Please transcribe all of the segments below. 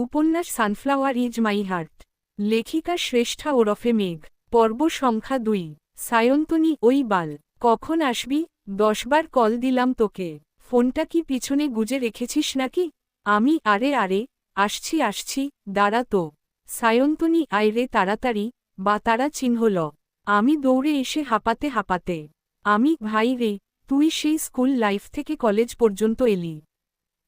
উপন্যাস sunflower is my heart লেখিকা শ্রেষ্ঠা ওরফে মেঘ। পর্ব সংখ্যা দুই। সায়ন্তনী, ওই বাল, কখন আসবি? দশবার কল দিলাম তোকে। ফোনটা কি পিছনে গুজে রেখেছিস নাকি? আমি, আরে আরে, আসছি আসছি, দাঁড়া তো। সায়ন্তনী আইরে তাড়াতাড়ি বা তারা চিহ্ন ল। আমি দৌড়ে এসে হাঁপাতে হাঁপাতে। আমি, ভাই রে, তুই সেই স্কুল লাইফ থেকে কলেজ পর্যন্ত এলি।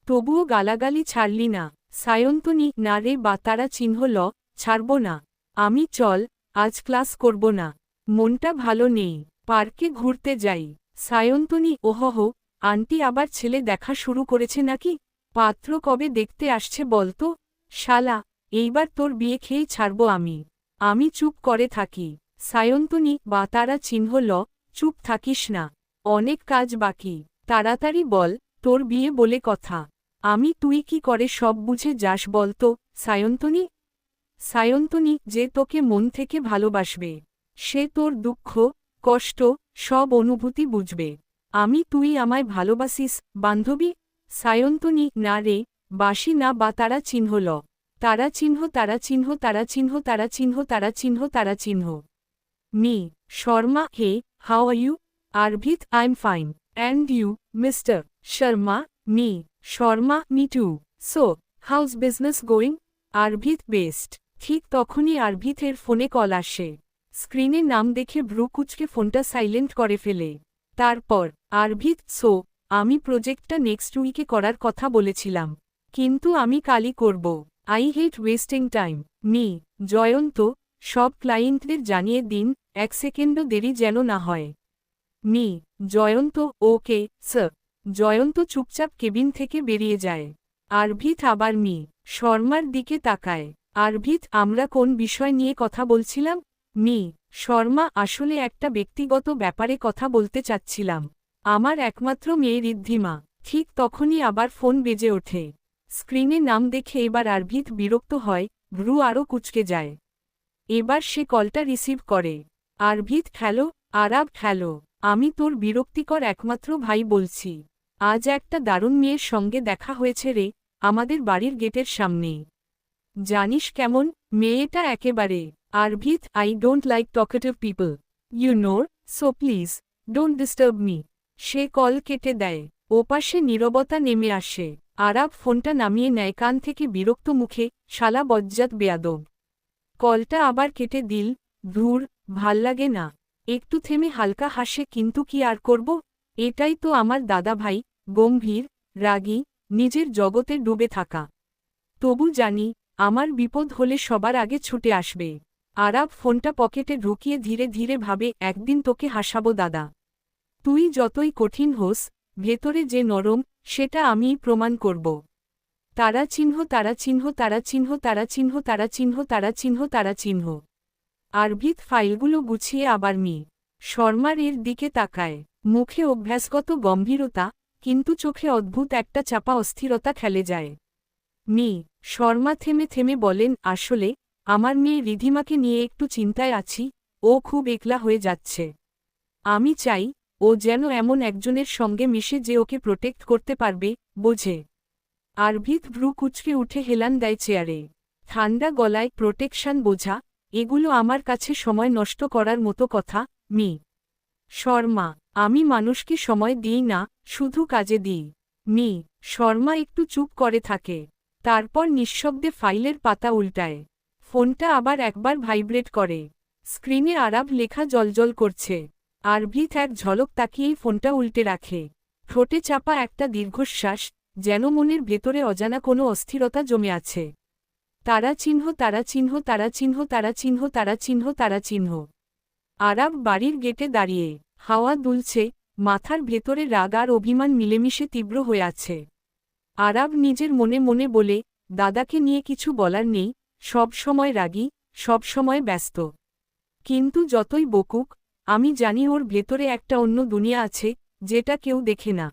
তবুও গালাগালি ছাড়লি না। সায়ন্তনী, না রে বা তারা চিহ্ন ল, ছাড়ব না। আমি চল, আজ ক্লাস করব না। মনটা ভালো নেই, পার্কে ঘুরতে যাই। সায়ন্তনী ওহহ আন্টি আবার ছেলে দেখা শুরু করেছে নাকি? পাত্র কবে দেখতে আসছে বলতো শালা, এইবার তোর বিয়ে খেয়েই ছাড়ব আমি। আমি চুপ করে থাকি। সায়ন্তনী বা তারা চিহ্ন ল, চুপ থাকিস না। অনেক কাজ বাকি। তাড়াতাড়ি বল, তোর বিয়ে বলে কথা। আমি তুই কি করে সব বুঝে যাস বলতো সায়ন্তনী? সায়ন্তনী যে তোকে মন থেকে ভালোবাসবে, সে তোর দুঃখ, কষ্ট, সব অনুভূতি বুঝবে। আমি তুই আমায় ভালোবাসিস, বান্ধবী? সায়ন্তনী, না রে বাসি না বা তারা চিহ্ন ল। তারা চিহ্ন তারা চিহ্ন তারা চিহ্ন তারা চিহ্ন তারা চিহ্ন তারা চিহ্ন। Mr, Sharma, hey, how are you? Arvit, I am fine. And you, Mr Sharma, Mr. Sharma, me too. So, how's business going? Arvit best. ঠিক তখনই আরভিথের ফোনে কল আসে। স্ক্রিনে নাম দেখে ভ্রু কুচকে ফোনটা সাইলেন্ট করে ফেলে। তারপর, আরভিত, সো, আমি প্রজেক্টটা নেক্সট উইকে করার কথা বলেছিলাম। কিন্তু আমি কালই করব। I hate wasting time. Mr, Jayanta, সব ক্লায়েন্টদের জানিয়ে দিন, এক সেকেন্ডও দেরি যেন না হয়। Mr, Jayanta, okay, sir. Jayanta চুপচাপ কেবিন থেকে বেরিয়ে যায়। আরভিত আবার মি, শর্মার দিকে তাকায়। আরভিত, আমরা কোন বিষয় নিয়ে কথা বলছিলাম? মি, শর্মা আসলে একটা ব্যক্তিগত ব্যাপারে কথা বলতে চাচ্ছিলাম। আমার একমাত্র মেয়ে ঋদ্ধিমা, ঠিক তখনই আবার ফোন বেজে ওঠে। স্ক্রিনে নাম দেখে এবার আরভিত বিরক্ত হয়, ভ্রু আরও কুচকে যায়। এবার সে কলটা রিসিভ করে। আরভিত, হ্যালো, আরাব, হ্যালো, আমি তোর বিরক্তিকর একমাত্র ভাই বলছি। আজ একটা দারুণ মেয়ের সঙ্গে দেখা হয়েছে রে, আমাদের বাড়ির গেটের সামনেই। জানিস কেমন, মেয়েটা একেবারে Arvit I don't like talkative people you know so please don't disturb me say call কেটে দেয় ওপাশে নীরবতা নেমে আসে। আরাব ফোনটা নামিয়ে নেয় কান থেকে বিরক্ত মুখে, শালা বজ্জাত বেয়াদব। কলটা আবার কেটে দিল, ধুর, ভালো লাগে না। একটু থেমে হালকা হাসে, কিন্তু কি আর করব? এটাই তো আমার দাদা ভাই গম্ভীর, রাগী, নিজের জগতে ডুবে থাকা। তবু জানি, আমার বিপদ হলে সবার আগে ছুটে আসবে। আরাব ফোনটা পকেটে ঢুকিয়ে ধীরে ধীরে ভাবে, একদিন তোকে হাসাবো, দাদা। তুই যতই কঠিন হোস, ভেতরে যে নরম, সেটা আমিই প্রমাণ করব। তারা চিহ্ন তারা চিহ্ন তারা চিহ্ন তারা চিহ্ন তারা চিহ্ন তারা চিহ্ন তারা চিহ্ন। আরভিত ফাইলগুলো গুছিয়ে আবার মি। শর্মার এর দিকে তাকায়। মুখে অভ্যাসগত গম্ভীরতা কিন্তু চোখে অদ্ভুত একটা চাপা অস্থিরতা খেলে যায়। মি, শর্মা থেমে থেমে বলেন, আসলে, আমার মেয়ে রিধিমাকে নিয়ে একটু চিন্তায় আছি, ও খুব একলা হয়ে যাচ্ছে। আমি চাই, ও যেন এমন একজনের সঙ্গে মিশে যে ওকে প্রোটেক্ট করতে পারবে, বোঝে। আরভিত ভ্রু কুচকে উঠে হেলান দেয় চেয়ারে। ঠান্ডা গলায় প্রোটেকশন বোঝা, এগুলো আমার কাছে সময় নষ্ট করার মতো কথা, মি। শর্মা, আমি মানুষকে সময় দিই না, শুধু কাজে দিই। মি, শর্মা একটু চুপ করে থাকে। তারপর নিঃশব্দে ফাইলের পাতা উল্টায়। ফোনটা আবার একবার ভাইব্রেট করে। স্ক্রিনে আরাব লেখা জলজল করছে। আরভিত এক ঝলক তাকিয়েই ফোনটা উল্টে রাখে। ঠোঁটে চাপা একটা দীর্ঘশ্বাস, যেন মনের ভেতরে অজানা কোনো অস্থিরতা জমে আছে। তারা চিহ্ন তারা চিহ্ন তারা চিহ্ন তারা চিহ্ন তারা চিহ্ন তারা চিহ্ন। আরাব বাড়ির গেটে দাঁড়িয়ে হাওয়া দুলছে, মাথার ভেতরে রাগ আর অভিমান মিলেমিশে তীব্র হয়ে আছে। আরাব নিজের মনে মনে বলে, দাদাকে নিয়ে কিছু বলার নেই, সব সময় রাগী, সব সময় ব্যস্ত। কিন্তু যতই বকুক, আমি জানি ওর ভেতরে একটা অন্য দুনিয়া আছে, যেটা কেউ দেখে না।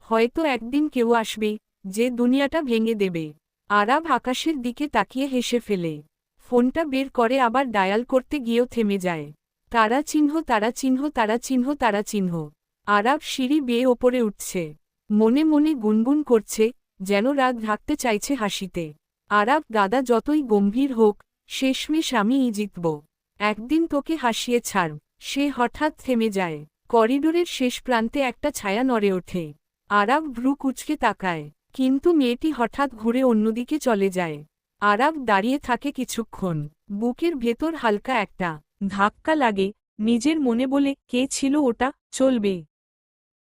হয়তো একদিন কেউ আসবে, যে দুনিয়াটা ভেঙে দেবে। আরাব আকাশের দিকে তাকিয়ে হেসে ফেলে। ফোনটা বের করে আবার ডায়াল করতে গিয়েও থেমে যায়। তারা চিহ্ন তারা চিহ্ন তারা চিহ্ন তারা চিহ্ন। আরাব সিঁড়ি বেয়ে ওপরে উঠছে। মনে মনে গুনগুন করছে, যেন রাগ ঢাকতে চাইছে হাসিতে। আরাব, দাদা, যতই গম্ভীর হোক, শেষমেশ আমিই জিতব। একদিন তোকে হাসিয়ে ছাড় সে হঠাৎ থেমে যায়। করিডোরের শেষ প্রান্তে একটা ছায়া নড়ে ওঠে। আরাব ভ্রু কুচকে তাকায়। কিন্তু মেয়েটি হঠাৎ ঘুরে অন্যদিকে চলে যায়। আরাব দাঁড়িয়ে থাকে কিছুক্ষণ। বুকের ভেতর হালকা একটা ধাক্কা লাগে নিজের মনে বলে কে ছিল ওটা? চলবে।